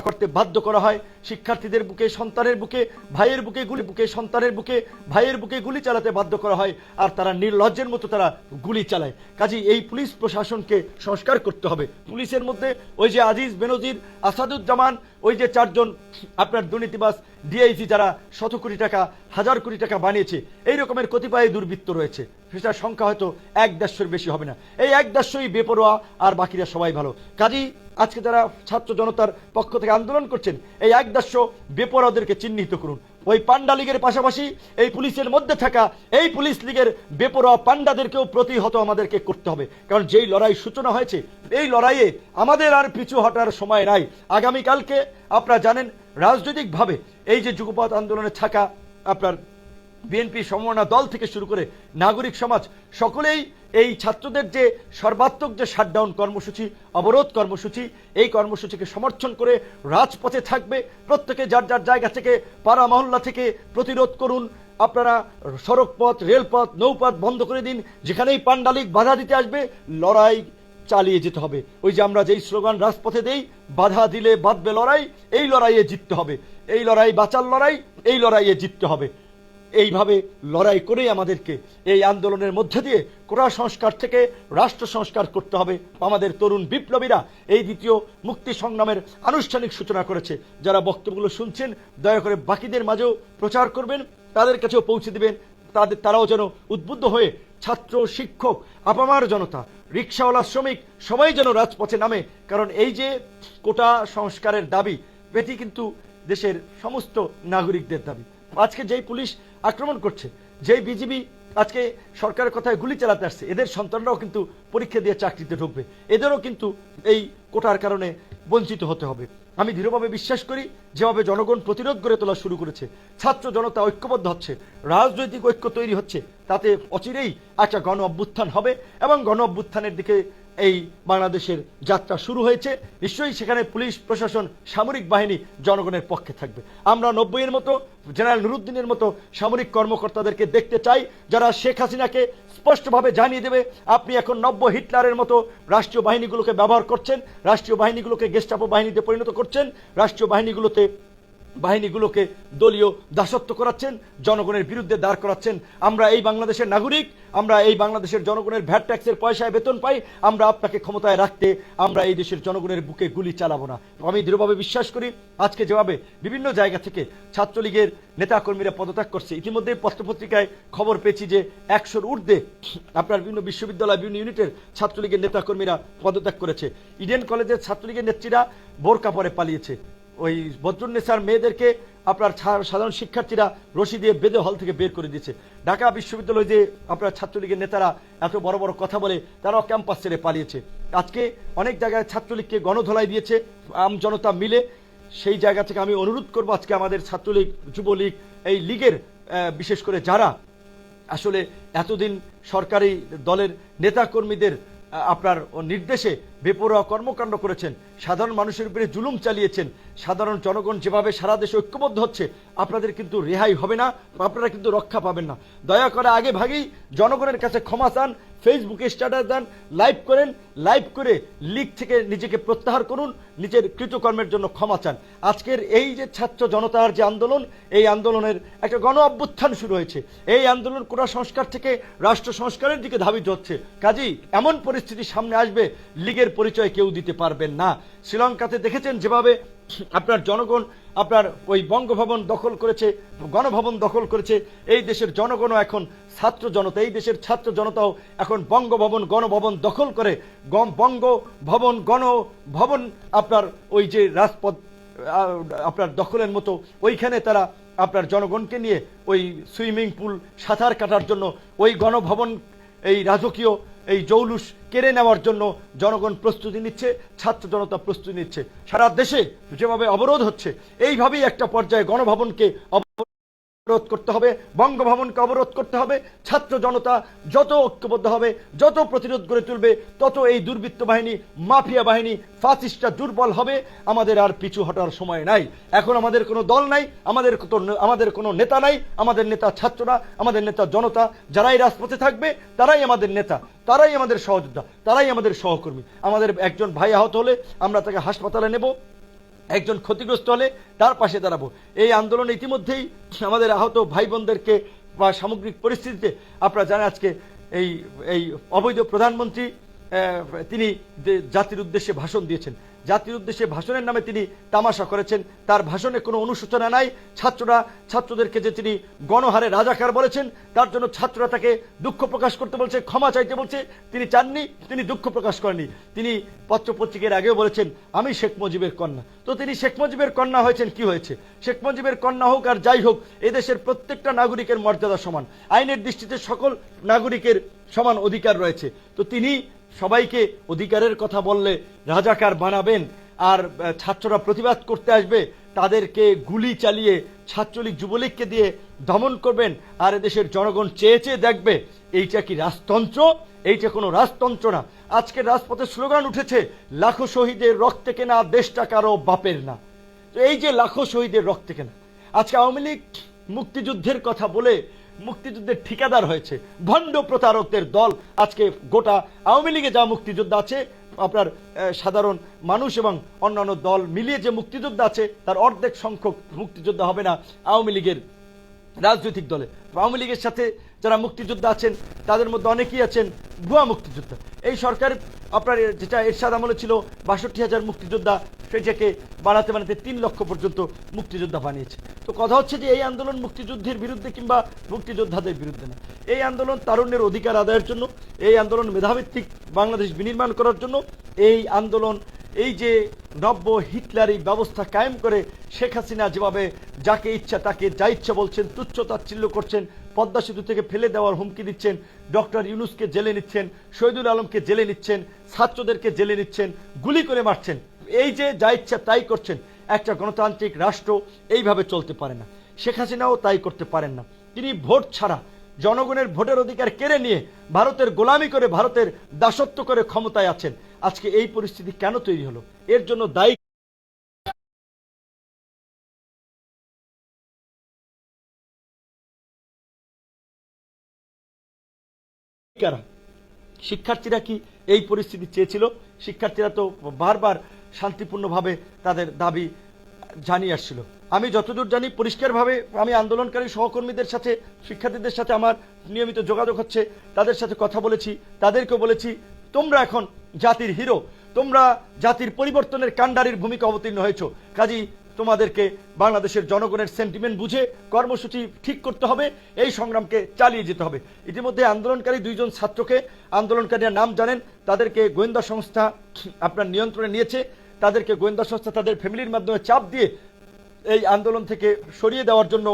করতে বাধ্য করা হয়। শিক্ষার্থীদের বুকে, সন্তানের বুকে, ভাইয়ের বুকে গুলি বুকে, সন্তানের বুকে, ভাইয়ের বুকে গুলি চালাতে বাধ্য করা হয় আর তারা নির্লজ্জের মতো তারা গুলি চালায়। কাজী এই পুলিশ প্রশাসনকে সংস্কার করতে হবে। পুলিশের মধ্যে ওই যে আজিজ বেনজির, আসাদুজ্জামান, ওই যে চারজন আপনার দুর্নীতিবাস ডিআইজি যারা শত কোটি টাকা, হাজার কোটি টাকা বানিয়েছে, এই রকমের কতিপয় দুর্বৃত্ত রয়েছে। সেটার সংখ্যা হয়তো এক দেড়শোর বেশি হবে না। এই এক দেড়শোই বেপরোয়া আর বাকিরা সবাই ভালো। কাজী আজকে যারা ছাত্র জনতার পক্ষ থেকে আন্দোলন করছেন, এই এক দেড়শো বেপরোয়াদেরকে চিহ্নিত করুন। ওই পান্ডা লীগের পাশাপাশি এই পুলিশের মধ্যে থাকা এই পুলিশ লীগের বেপরোয়া পান্ডাদেরকেও প্রতিহত আমাদেরকে করতে হবে। কারণ যেই লড়াই সূচনা হয়েছে, এই লড়াইয়ে আমাদের আর পিছু হটার সময় নাই। আগামীকালকে আপনারা জানেন, রাজনৈতিকভাবে এই যে যুগপথ আন্দোলনে থাকা আপনার বিএনপি সমমনা দল থেকে শুরু করে নাগরিক সমাজ, সকলেই এই ছাত্রদের যে সর্বাত্মক যে শাটডাউন কর্মসূচি, অবরোধ কর্মসূচি, এই কর্মসূচিকে সমর্থন করে রাজপথে থাকবে। প্রত্যেকে যার যার জায়গা থেকে, পাড়া মহল্লা থেকে প্রতিরোধ করুন। আপনারা সড়কপথ, রেলপথ, নৌপথ বন্ধ করে দিন। যেখানেই পাণ্ডালিক বাধা দিতে আসবে, লড়াই চালিয়ে যেতে হবে। ওই যে আমরা যেই স্লোগান, রাজপথে দেই, বাধা দিলে বাঁধবে লড়াই এই লড়াইয়ে জিততে হবে। এই লড়াই বাঁচার লড়াই, এই লড়াইয়ে জিততে হবে। এইভাবে লড়াই করেই আমাদেরকে এই আন্দোলনের মধ্যে দিয়ে কোরা সংস্কার থেকে রাষ্ট্র সংস্কার করতে হবে। আমাদের তরুণ বিপ্লবীরা এই দ্বিতীয় মুক্তি সংগ্রামের আনুষ্ঠানিক সূচনা করেছে। যারা বক্তব্যগুলো শুনছেন, দয়া করে বাকিদের মাঝেও প্রচার করবেন, তাদের কাছেও পৌঁছে দিবেন। তাদের তারাও যেন উদ্বুদ্ধ হয়ে ছাত্র, শিক্ষক, আপামার জনতা, রিক্সাওয়ালা, শ্রমিক, সবাই যেন রাজপথে নামে। কারণ এই যে কোটা সংস্কারের দাবি, এটি কিন্তু দেশের সমস্ত নাগরিকদের দাবি। আজকে যেই পুলিশ আক্রমণ করছে, যেই বিজিবি আজকে সরকারের কথায় গুলি চালাতে আসছে, এদের সন্তানরাও কিন্তু পরীক্ষা দিয়ে চাকরিতে ঢুকবে। এদেরও কিন্তু এই কোটার কারণে বঞ্চিত হতে হবে। আমি দৃঢ়ভাবে বিশ্বাস করি, যেভাবে জনগণ প্রতিরোধ গড়ে তোলা শুরু করেছে, ছাত্র জনতা ঐক্যবদ্ধ হচ্ছে, রাজনৈতিক ঐক্য তৈরি হচ্ছে, তাতে অচিরেই একটা গণ অভ্যুত্থান হবে এবং গণ অভ্যুত্থানের দিকে এই বাংলাদেশের যাত্রা শুরু হয়েছে। নিশ্চয়ই সেখানে পুলিশ, প্রশাসন, সামরিক বাহিনী, জনগণের পক্ষে থাকবে। আমরা নব্বইয়ের মতো, জেনারেল নুরুদ্দিনের মতো সামরিক কর্মকর্তাদেরকে দেখতে চাই, যারা শেখ হাসিনাকে স্পষ্টভাবে জানিয়ে দেবে, আপনি এখন নব্য হিটলারের মতো রাষ্ট্রীয় বাহিনীগুলোকে ব্যবহার করছেন, রাষ্ট্রীয় বাহিনীগুলোকে গেস্টাপো বাহিনীতে পরিণত করছেন, রাষ্ট্রীয় বাহিনীগুলোতে বাহিনীগুলোকে দলীয় দাসত্ব করাচ্ছেন, জনগণের বিরুদ্ধে দাঁড় করাচ্ছেন। আমরা এই বাংলাদেশের নাগরিক, আমরা এই বাংলাদেশের জনগণের ভ্যাট ট্যাক্সের পয়সায় বেতন পাই, আমরা আপনাকে ক্ষমতায় রাখতে আমরা এই দেশের জনগণের বুকে গুলি চালাবো না। আমি দৃঢ়ভাবে বিশ্বাস করি, আজকে যেভাবে বিভিন্ন জায়গা থেকে ছাত্রলীগের নেতাকর্মীরা পদত্যাগ করছে, ইতিমধ্যে পত্রপত্রিকায় খবর পেয়েছি যে একশোর ঊর্ধ্বে আপনার বিভিন্ন বিশ্ববিদ্যালয়, বিভিন্ন ইউনিটের ছাত্রলীগের নেতাকর্মীরা পদত্যাগ করেছে। ইডেন কলেজের ছাত্রলীগের নেত্রীরা বোরকা পরে পালিয়েছে। ওই বদরুন্নেসার মেয়েদেরকে আপনার সাধারণ শিক্ষার্থীরা রশি দিয়ে বেঁধে হল থেকে বের করে দিয়েছে। ঢাকা বিশ্ববিদ্যালয়ে যে আপনার ছাত্রলীগের নেতারা এত বড় বড় কথা বলে, তারাও ক্যাম্পাস ছেড়ে পালিয়েছে। আজকে অনেক জায়গায় ছাত্রলীগকে গণধলাই দিয়েছে, আম জনতা মিলে। সেই জায়গা থেকে আমি অনুরোধ করব আজকে আমাদের ছাত্রলীগ, যুবলীগ, এই লীগের বিশেষ করে যারা আসলে এতদিন সরকারি দলের নেতাকর্মীদের আপনার নির্দেশে বেপরোয়া কর্মকাণ্ড করেছেন। সাধারণ মানুষের উপরে জুলুম চালিয়েছেন। সাধারণ জনগণ যেভাবে সারা দেশে ঐক্যবদ্ধ হচ্ছে, আপনাদের কিন্তু রেহাই হবে না আপনারা কিন্তু রক্ষা পাবেন না। দয়া করে আগে ভাগেই জনগণের কাছে ক্ষমা চান ফেসবুকে স্ট্যাটাস দেন লাইভ করেন লাইভ করে লিগ থেকে নিজেকে প্রত্যাহার করুন, নিজের কৃতকর্মের জন্য ক্ষমা চান। আজকের এই যে ছাত্র জনতার যে আন্দোলন, এই আন্দোলনের একটা গণ অভ্যুত্থান শুরু হয়েছে। এই আন্দোলন কোটা সংস্কার থেকে রাষ্ট্র সংস্কারের দিকে ধাবিত হচ্ছে। কাজেই এমন পরিস্থিতি সামনে আসবে, লীগের পরিচয় কেউ দিতে পারবেন না। শ্রীলঙ্কাতে দেখেছেন যেভাবে আপনার জনগণ, আপনার ওই বঙ্গভবন দখল করেছে, গণভবন দখল করেছে। এই দেশের জনগণও এখন ছাত্র জনতা, এই দেশের ছাত্র জনতাও এখন বঙ্গভবন, গণভবন দখল করে। বঙ্গভবন, গণভবন আপনার ওই যে রাজপথ আপনার দখলের মতো, ওইখানে তারা আপনার জনগণকে নিয়ে ওই সুইমিং পুল, সাঁতার কাটার জন্য ওই গণভবন এই রাজকীয়, এই জৌলুস কেড়ে নেওয়ার জন্য জনগণ প্রস্তুতি নিচ্ছে, ছাত্র জনতা প্রস্তুতি নিচ্ছে। সারা দেশে যেভাবে অবরোধ হচ্ছে, এইভাবেই একটা পর্যায়ে গণভবনকে অবরোধ করতে হবে, বঙ্গভবনকে অবরোধ করতে হবে, ছাত্র জনতা যত ঐক্যবদ্ধ হবে, যত প্রতিরোধ গড়ে তুলবে, তত এই দুর্বৃত্ত বাহিনী, মাফিয়া বাহিনী ফাসিস্টটা দুর্বল হবে। আমাদের আর পিছু হটার সময় নাই। এখন আমাদের কোনো দল নাই, আমাদের আমাদের কোনো নেতা নাই, আমাদের নেতা ছাত্ররা, আমাদের নেতা জনতা, যারাই রাজপথে থাকবে, তারাই আমাদের নেতা, তারাই আমাদের সহযোদ্ধা, তারাই আমাদের সহকর্মী। আমাদের একজন ভাই আহত হলে আমরা তাকে হাসপাতালে নেব। একজন ক্ষতিগ্রস্ত হলে তার পাশে দাঁড়াবো। এই আন্দোলন ইতিমধ্যেই আমাদের আহত ভাই বোনদেরকে বা সামগ্রিক পরিস্থিতিতে, আপনারা জানেন আজকে এই এই অবৈধ প্রধানমন্ত্রী তিনি জাতির উদ্দেশ্যে ভাষণ দিয়েছেন, জাতির উদ্দেশ্যে ভাষণের নামে তিনি তামাশা করেছেন, তার ভাষণে কোনো অনুশোচনা নাই। ছাত্ররা, ছাত্রদেরকে যে তিনি গণহারে রাজাকার বলেছেন, তার জন্য ছাত্ররা তাকে দুঃখ প্রকাশ করতে বলছে, ক্ষমা চাইতে বলছে, তিনি চাননি, তিনি দুঃখ প্রকাশ করেননি। তিনি পত্রপত্রিকার আগেও বলেছেন, আমি শেখ মুজিবের কন্যা। তো তিনি শেখ মুজিবের কন্যা হয়েছেন, কি হয়েছে? শেখ মুজিবের কন্যা হোক আর যাই হোক, এদেশের প্রত্যেকটা নাগরিকের মর্যাদা সমান। আইনের দৃষ্টিতে সকল নাগরিকের সমান অধিকার রয়েছে। তো তিনি সবাইকে অধিকারের কথা বললে রাজাকার বানাবেন, আর ছাত্ররা প্রতিবাদ করতে আসবে, তাদেরকে গুলি চালিয়ে ছাত্রলীগ যুবলীগকে দিয়ে দমন করবেন, আর এদেশের জনগণ চেয়ে চেয়ে দেখবে, এইটা কি রাজতন্ত্র? এইটা কোনো রাজতন্ত্র না। আজকে রাজপথে স্লোগান উঠেছে, লাখো শহীদের রক্তে কেনা দেশটা কারও বাপের না। তো এই যে লাখো শহীদের রক্তে কেনা, আজকে আওয়ামী লীগ মুক্তিযুদ্ধের কথা বলে মুক্তিযুদ্ধের ঠিকাদার হয়েছে। ভণ্ড প্রতারকদের দল। আজকে গোটা আওয়ামী লীগে যা মুক্তিযোদ্ধা আছে, আপনার সাধারণ মানুষ এবং অন্যান্য দল মিলিয়ে যে মুক্তিযোদ্ধা আছে, তার অর্ধেক সংখ্যক মুক্তিযোদ্ধা হবে না আওয়ামী লীগের রাজনৈতিক দলে। আওয়ামী লীগের সাথে যারা মুক্তিযোদ্ধা আছেন, তাদের মধ্যে অনেকেই আছেন ভুয়া মুক্তিযোদ্ধা। এই সরকার, আপনার, যেটা এরশাদ আমলে ছিল, বাষট্টি হাজার মুক্তিযোদ্ধা সেটাকে বাড়াতে বানাতে তিন লক্ষ পর্যন্ত মুক্তিযোদ্ধা বানিয়েছে। তো কথা হচ্ছে যে এই আন্দোলন মুক্তিযুদ্ধের বিরুদ্ধে কিংবা মুক্তিযোদ্ধাদের বিরুদ্ধে না। এই আন্দোলন তারুণ্যের অধিকার আদায়ের জন্য, এই আন্দোলন মেধাভিত্তিক বাংলাদেশ বিনির্মাণ করার জন্য, এই আন্দোলন, এই যে নব্য হিটলারি ব্যবস্থা কায়েম করে শেখ হাসিনা যেভাবে যাকে ইচ্ছা তাকে যা ইচ্ছা বলছেন, তুচ্ছ তাচ্ছিল্য করছেন, পদ্মা সেতু থেকে ফেলে দেওয়ার হুমকি দিচ্ছেন, ডক্টর ইউনুসকে জেলে নিচ্ছেন, শহীদুল আলমকে জেলে নিচ্ছেন, ছাত্রদেরকে জেলে নিচ্ছেন, গুলি করে মারছেন। এই যে যা ইচ্ছা তাই করছেন, একটা গণতান্ত্রিক রাষ্ট্র এইভাবে চলতে পারে না। শেখ হাসিনাও তাই করতে পারেন না। তিনি ভোট ছাড়া জনগণের ভোটের অধিকার কেড়ে নিয়ে ভারতের গোলামি করে ভারতের দাসত্ব করে ক্ষমতায় আছেন। আজকে এই পরিস্থিতি কেন তৈরি হলো? এর জন্য দায়ী শিক্ষার্থীরা কি এই পরিস্থিতি চেয়েছিল? শিক্ষার্থীরা তো বারবার শান্তিপূর্ণভাবে তাদের দাবি জানিয়ে আসছিল। আমি যতদূর জানি, পরিষ্কারভাবে আমি আন্দোলনকারী সহকর্মীদের সাথে, শিক্ষার্থীদের সাথে আমার নিয়মিত যোগাযোগ হচ্ছে, তাদের সাথে কথা বলেছি তাদেরকে বলেছি, তোমরা এখন জাতির হিরো, তোমরা জাতির পরিবর্তনের কাণ্ডারির ভূমিকা অবতীর্ণ হয়েছ। কাজী তোমাদেরকে বাংলাদেশের জনগণের সেন্টিমেন্ট বুঝে কর্মসূচি ঠিক করতে হবে, এই সংগ্রামকে চালিয়ে যেতে হবে। ইতিমধ্যে আন্দোলনকারী দুইজন ছাত্রকে আন্দোলনকারীরা নাম জানেন, তাদেরকে গোয়েন্দা সংস্থা আপনার নিয়ন্ত্রণে নিয়েছে, তাদেরকে গোয়েন্দা সংস্থা তাদের ফ্যামিলির মাধ্যমে চাপ দিয়ে এই আন্দোলন থেকে সরিয়ে দেওয়ার জন্য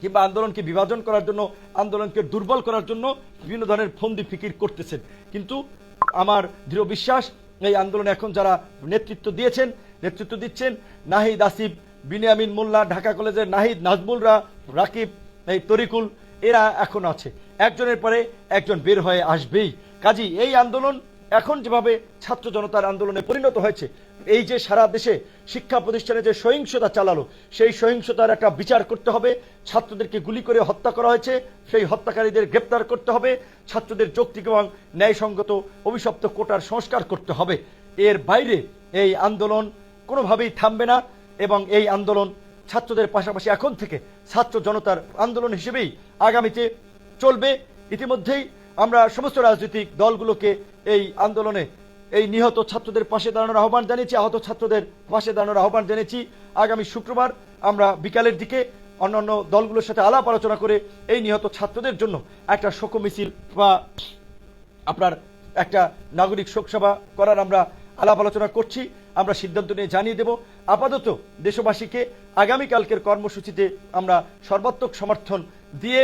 কিংবা আন্দোলনকে বিভাজন করার জন্য, আন্দোলনকে দুর্বল করার জন্য বিভিন্ন ধরনের ফন্দি ফিকির করতেছেন। কিন্তু আমার দৃঢ় বিশ্বাস এই আন্দোলনে এখন যারা নেতৃত্ব দিয়েছেন, নেতৃত্ব দিচ্ছেন নাহিদ আসিফ, বিনিয়ামিন মোল্লা, ঢাকা কলেজের নাহিদ নাজমুলরা রাকিব, এই তরিকুল, এরা এখন আছে। একজনের পরে একজন বের হয়ে আসবেই। কাজী, এই আন্দোলন এখন যেভাবে ছাত্র জনতার আন্দোলনে পরিণত হয়েছে, এই যে সারা দেশে শিক্ষা প্রতিষ্ঠানে যে সহিংসতা চালালো, সেই সহিংসতার একটা বিচার করতে হবে, ছাত্রদেরকে গুলি করে হত্যা করা হয়েছে, সেই হত্যাকারীদের গ্রেপ্তার করতে হবে, ছাত্রদের যৌক্তিক এবং ন্যায়সঙ্গত অভিশপ্ত কোটার সংস্কার করতে হবে। এর বাইরে এই আন্দোলন কোনোভাবেই থামবে না এবং এই আন্দোলন ছাত্রদের পাশাপাশি এখন থেকে ছাত্র জনতার আন্দোলন হিসেবেই আগামীতে চলবে। ইতিমধ্যেই আমরা সমস্ত রাজনৈতিক দলগুলোকে এই আন্দোলনে এই নিহত ছাত্রদের পাশে দাঁড়ানোর আহ্বান জানিয়েছি, আহত ছাত্রদের পাশে দাঁড়ানোর আহ্বান জানিয়েছি। আগামী শুক্রবার আমরা বিকালের দিকে অন্যান্য দলগুলোর সাথে আলাপ আলোচনা করে এই নিহত ছাত্রদের জন্য একটা শোক মিছিল বা আপনার একটা নাগরিক শোকসভা করার আমরা আলাপ আলোচনা করছি। আমরা সিদ্ধান্ত নিয়ে জানিয়ে দেব। আপাতত দেশবাসীকে আগামীকালকের কর্মসূচিতে আমরা সর্বাত্মক সমর্থন দিয়ে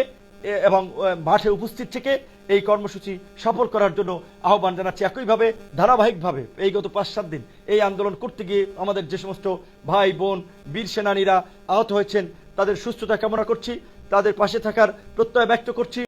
এবং মাঠে উপস্থিত থেকে এই কর্মসূচি সফল করার জন্য আহ্বান জানাচ্ছি। একইভাবে, ধারাবাহিকভাবে এই গত পাঁচ সাত দিন এই আন্দোলন করতে গিয়ে আমাদের যে সমস্ত ভাই, বোন, বীর সেনানীরা আহত হয়েছেন, তাদের সুস্থতা কামনা করছি। তাদের পাশে থাকার প্রত্যয় ব্যক্ত করছি।